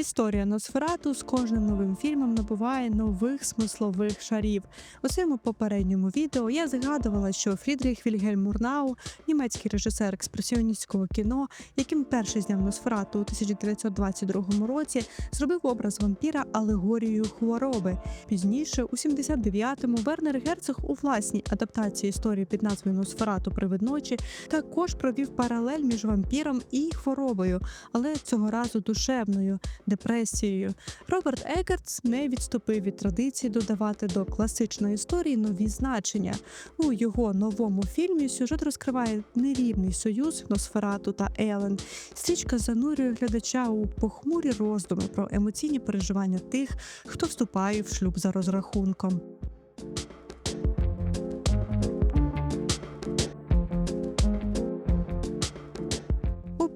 Історія Носферату з кожним новим фільмом набуває нових смислових шарів. У своєму попередньому відео я згадувала, що Фрідріх Вільгельм Мурнау, німецький режисер експресіоністського кіно, яким перший зняв Носферату у 1922 році, зробив образ вампіра алегорією хвороби. Пізніше, у 79-му, Вернер Герцог у власній адаптації історії під назвою Носферату Привид ночі також провів паралель між вампіром і хворобою, але цього разу душевною депресією. Роберт Егертс не відступив від традиції додавати до класичної історії нові значення. У його новому фільмі сюжет розкриває нерівний союз Носферату та Елен. Стрічка занурює глядача у похмурі роздуми про емоційні переживання тих, хто вступає в шлюб за розрахунком.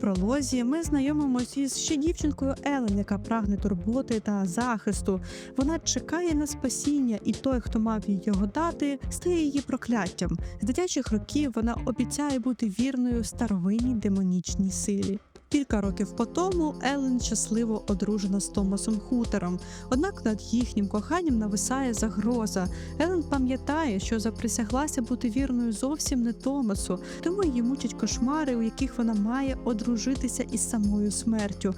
Пролозі ми знайомимося із ще дівчинкою Елен, яка прагне турботи та захисту. Вона чекає на спасіння, і той, хто мав його дати, стає її прокляттям. З дитячих років вона обіцяє бути вірною старовинній демонічній силі. Кілька років по тому Елен щасливо одружена з Томасом Хутером. Однак над їхнім коханням нависає загроза. Елен пам'ятає, що заприсяглася бути вірною зовсім не Томасу, тому її мучать кошмари, у яких вона має одружитися із самою смертю.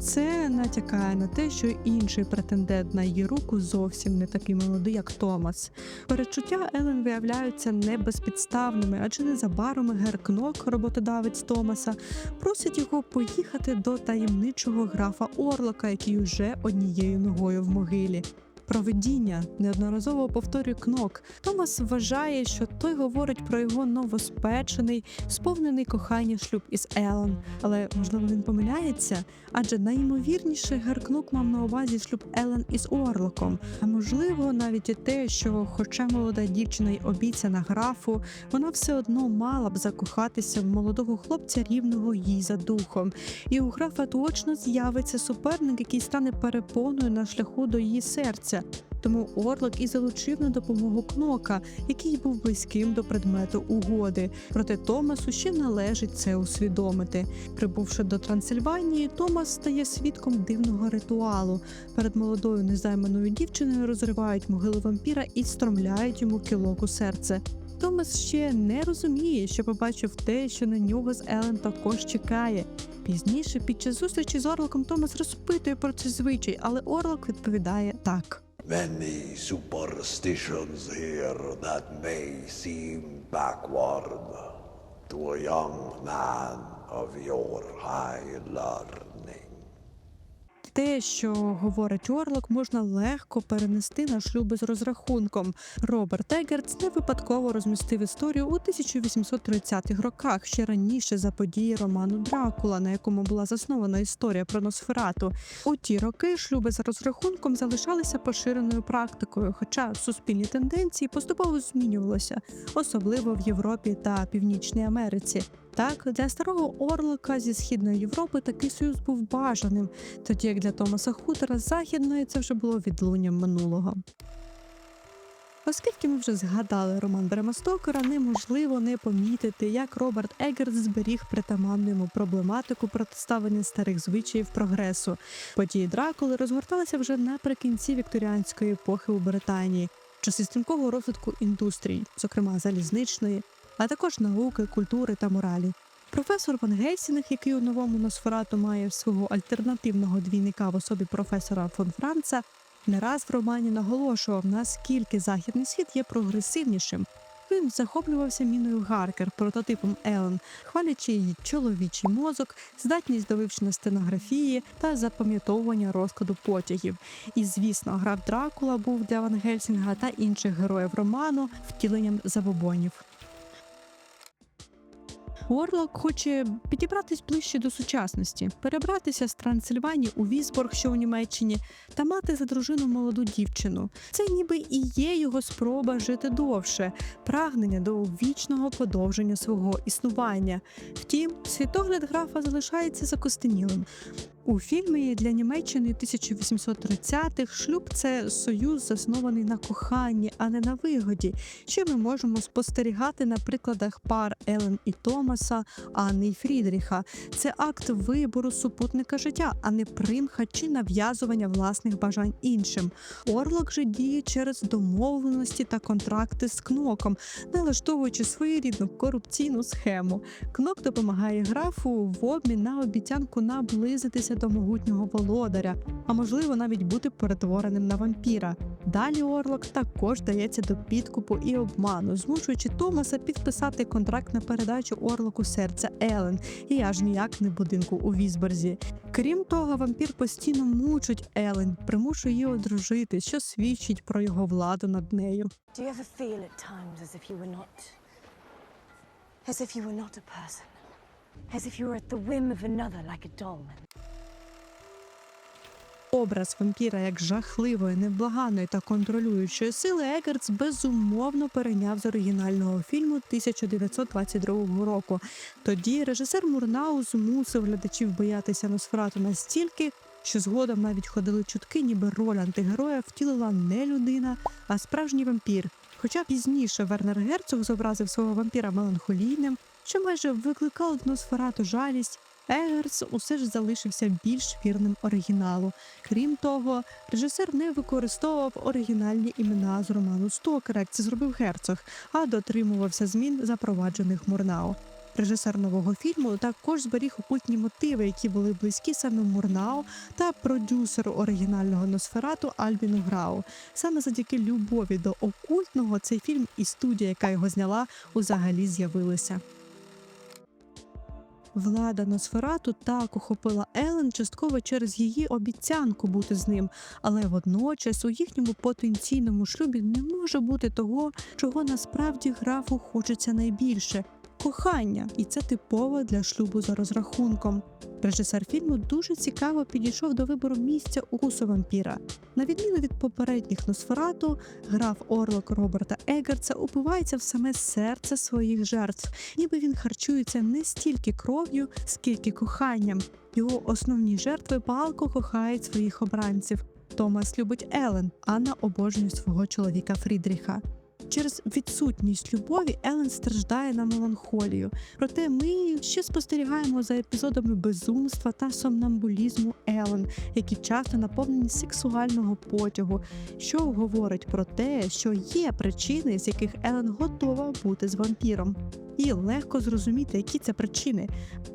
Це натякає на те, що інший претендент на її руку зовсім не такий молодий, як Томас. Перечуття Елен виявляються не безпідставними, адже незабаром Геркнок, роботодавець Томаса, просить його поїхати до таємничого графа Орлока, який уже однією ногою в могилі. Провидіння неодноразово повторює кнок. Томас вважає, що той говорить про його новоспечений, сповнений кохання шлюб із Елон. Але можливо він помиляється, адже найімовірніше Геркнок мав на увазі шлюб Елен із Орлоком. А можливо, навіть і те, що, хоча молода дівчина й обіцяна графу, вона все одно мала б закохатися в молодого хлопця рівного їй за духом. І у графа точно з'явиться суперник, який стане перепоною на шляху до її серця. Тому Орлик і залучив на допомогу кнока, який був близьким до предмету угоди. Проте Томасу ще належить це усвідомити. Прибувши до Трансильванії, Томас стає свідком дивного ритуалу. Перед молодою незайманою дівчиною розривають могилу вампіра і стромляють йому кілок у серце. Томас ще не розуміє, що побачив те, що на нього з Елен також чекає. Пізніше, під час зустрічі з Орлоком, Томас розпитує про цей звичай, але Орлок відповідає так. Many superstitions here that may seem backward to a young man of your high learning. Те, що говорить Орлок, можна легко перенести на шлюби з розрахунком. Роберт Егертс не випадково розмістив історію у 1830-х роках, ще раніше за події роману Дракула, на якому була заснована історія про Носферату. У ті роки шлюби з розрахунком залишалися поширеною практикою, хоча суспільні тенденції поступово змінювалися, особливо в Європі та Північній Америці. Так, для старого Орлика зі східної Європи такий союз був бажаним, тоді як для Томаса Хутера з західної це вже було відлунням минулого. Оскільки ми вже згадали роман Брема Стокера, неможливо не помітити, як Роберт Еггерс зберіг притаманну йому проблематику протиставлення старих звичаїв прогресу. Події Дракули розгорталися вже наприкінці вікторіанської епохи у Британії, часи стрімкого розвитку індустрій, зокрема залізничної, а також науки, культури та моралі. Професор Ван Гейсінг, який у новому Носферату має свого альтернативного двійника в особі професора фон Франца, не раз в романі наголошував, наскільки західний світ є прогресивнішим. Він захоплювався міною Гаркер, прототипом Елен, хвалячи її чоловічий мозок, здатність до вивчення стенографії та запам'ятовування розкладу потягів. І, звісно, граф Дракула був для Ван Гельсінга та інших героїв роману втіленням забобонів. Орлок хоче підібратись ближче до сучасності, перебратися з Трансильванії у Вісборг, що у Німеччині, та мати за дружину молоду дівчину. Це ніби і є його спроба жити довше, прагнення до вічного подовження свого існування. Втім, світогляд графа залишається закостенілим. У фільмі для Німеччини 1830-х шлюб це союз, заснований на коханні, а не на вигоді, що ми можемо спостерігати на прикладах пар Елен і Томаса, Анни і Фрідріха. Це акт вибору супутника життя, а не примха чи нав'язування власних бажань іншим. Орлок же діє через домовленості та контракти з кноком, налаштовуючи своєрідну корупційну схему. Кнок допомагає графу в обмін на обіцянку наблизитися до могутнього володаря, а можливо навіть бути перетвореним на вампіра. Далі Орлок також дається до підкупу і обману, змушуючи Томаса підписати контракт на передачу Орлоку серця Елен і аж ніяк не будинку у Візборзі. Крім того, вампір постійно мучить Елен, примушує її одружити, що свідчить про його владу над нею. As if you were not. a person? At the whim of another, like a doll? Образ вампіра як жахливої, невблаганної та контролюючої сили Егертс безумовно перейняв з оригінального фільму 1922 року. Тоді режисер Мурнау змусив глядачів боятися Носферату настільки, що згодом навіть ходили чутки, ніби роль антигероя втілила не людина, а справжній вампір. Хоча пізніше Вернер Герцог зобразив свого вампіра меланхолійним, що майже викликало Носферату жалість. Егерс усе ж залишився більш вірним оригіналу. Крім того, режисер не використовував оригінальні імена з роману Стокера, як це зробив герцог, а дотримувався змін, запроваджених Мурнау. Режисер нового фільму також зберіг окультні мотиви, які були близькі саме Мурнау та продюсеру оригінального Носферату Альбіну Грау. Саме завдяки любові до окультного цей фільм і студія, яка його зняла, узагалі з'явилися. Влада Носферату так охопила Елен частково через її обіцянку бути з ним, але водночас у їхньому потенційному шлюбі не може бути того, чого насправді графу хочеться найбільше кохання, і це типово для шлюбу за розрахунком. Режисер фільму дуже цікаво підійшов до вибору місця укусу вампіра. На відміну від попередніх Носферату, граф Орлок Роберта Егерца упивається в саме серце своїх жертв, ніби він харчується не стільки кров'ю, скільки коханням. Його основні жертви палко кохають своїх обранців. Томас любить Елен, Анна обожнює свого чоловіка Фрідріха. Через відсутність любові Елен страждає на меланхолію. Проте ми ще спостерігаємо за епізодами безумства та сомнамбулізму Елен, які часто наповнені сексуального потягу, що говорить про те, що є причини, з яких Елен готова бути з вампіром. І легко зрозуміти, які це причини.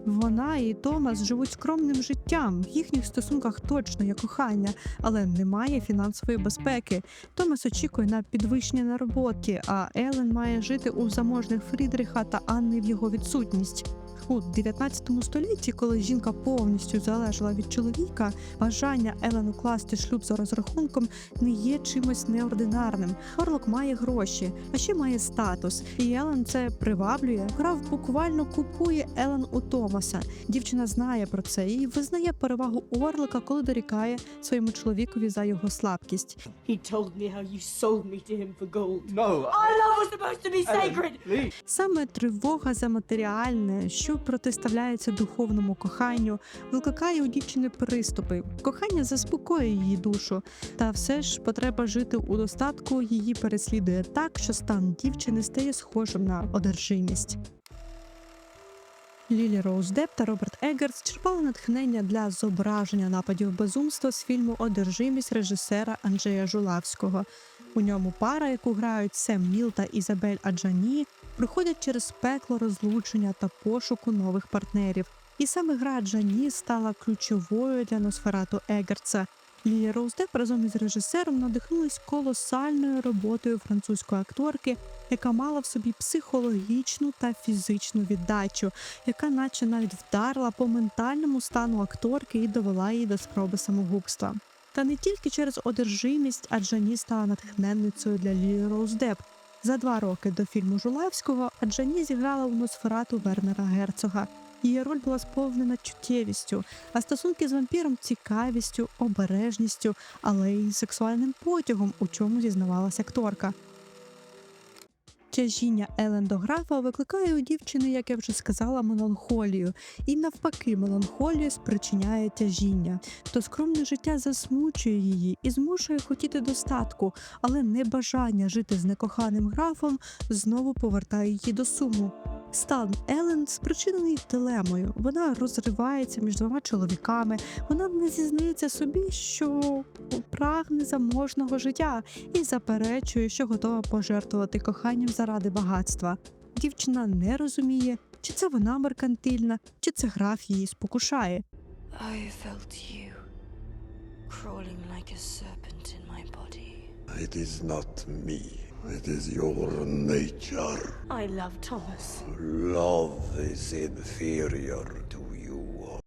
Вона і Томас живуть скромним життям. В їхніх стосунках точно є кохання, але немає фінансової безпеки. Томас очікує на підвищення на роботі, а Елен має жити у заможних Фрідриха та Анни в його відсутність. У 19 столітті, коли жінка повністю залежала від чоловіка, бажання Елен укласти шлюб за розрахунком не є чимось неординарним. Орлок має гроші, а ще має статус, і Елен це приваблює. Граф буквально купує Елен у Томаса. Дівчина знає про це і визнає перевагу Орлика, коли дорікає своєму чоловікові за його слабкість. He told me how you sold me to him for gold. No, Our love was supposed to be sacred. Саме тривога за матеріальне, що протиставляється духовному коханню, викликає у дівчини приступи. Кохання заспокоює її душу, та все ж потреба жити у достатку її переслідує так, що стан дівчини стає схожим на одержимість. Лілі Роуз Деп та Роберт Еггертс черпали натхнення для зображення нападів безумства з фільму Одержимість режисера Анджея Жулавського. У ньому пара, яку грають Сем Міл та Ізабель Аджані, проходять через пекло розлучення та пошуку нових партнерів. І саме гра Джані стала ключовою для Носферату Егертса. Лілі Роуздеп разом із режисером надихнулись колосальною роботою французької акторки, яка мала в собі психологічну та фізичну віддачу, яка наче навіть вдарила по ментальному стану акторки і довела її до спроби самогубства. Та не тільки через одержимість, а Джані стала натхненницею для Лілі Роуздеп. За два роки до фільму Жулевського Аджані зіграла у Носферату Вернера Герцога. Її роль була сповнена чуттєвістю, а стосунки з вампіром цікавістю, обережністю, але й сексуальним потягом, у чому зізнавалася акторка. Тяжіння Елен до графа викликає у дівчини, як я вже сказала, меланхолію, і навпаки, меланхолія спричиняє тяжіння. То скромне життя засмучує її і змушує хотіти достатку, але небажання жити з некоханим графом знову повертає її до суму. Стан Елен спричинений дилемою. Вона розривається між двома чоловіками. Вона не зізнається собі, що прагне заможного життя і заперечує, що готова пожертвувати коханням заради багатства. Дівчина не розуміє, чи це вона меркантильна, чи це граф її спокушає. I felt you crawling like a serpent in my body. It is not me. It is your nature. I love Thomas. Love is inferior to you.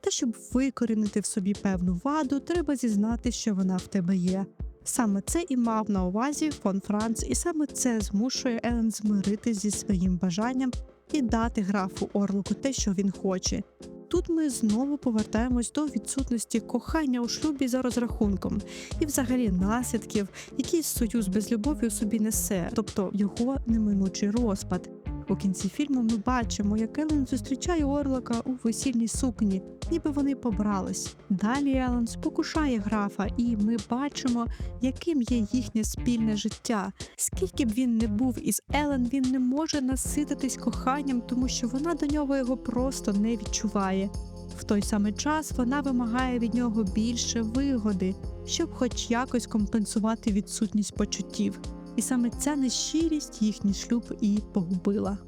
Та щоб викорінити в собі певну ваду, треба зізнати, що вона в тебе є. Саме це і мав на увазі фон Франц, і саме це змушує Елен змиритись зі своїм бажанням і дати графу Орлоку те, що він хоче. Тут ми знову повертаємось до відсутності кохання у шлюбі за розрахунком і, взагалі, наслідків, які союз без любові у собі несе, тобто його неминучий розпад. У кінці фільму ми бачимо, як Елен зустрічає Орлока у весільній сукні, ніби вони побрались. Далі Елен спокушає графа, і ми бачимо, яким є їхнє спільне життя. Скільки б він не був із Елен, він не може насититись коханням, тому що вона до нього його просто не відчуває. В той самий час вона вимагає від нього більше вигоди, щоб хоч якось компенсувати відсутність почуттів. І саме ця нещирість їхній шлюб і погубила.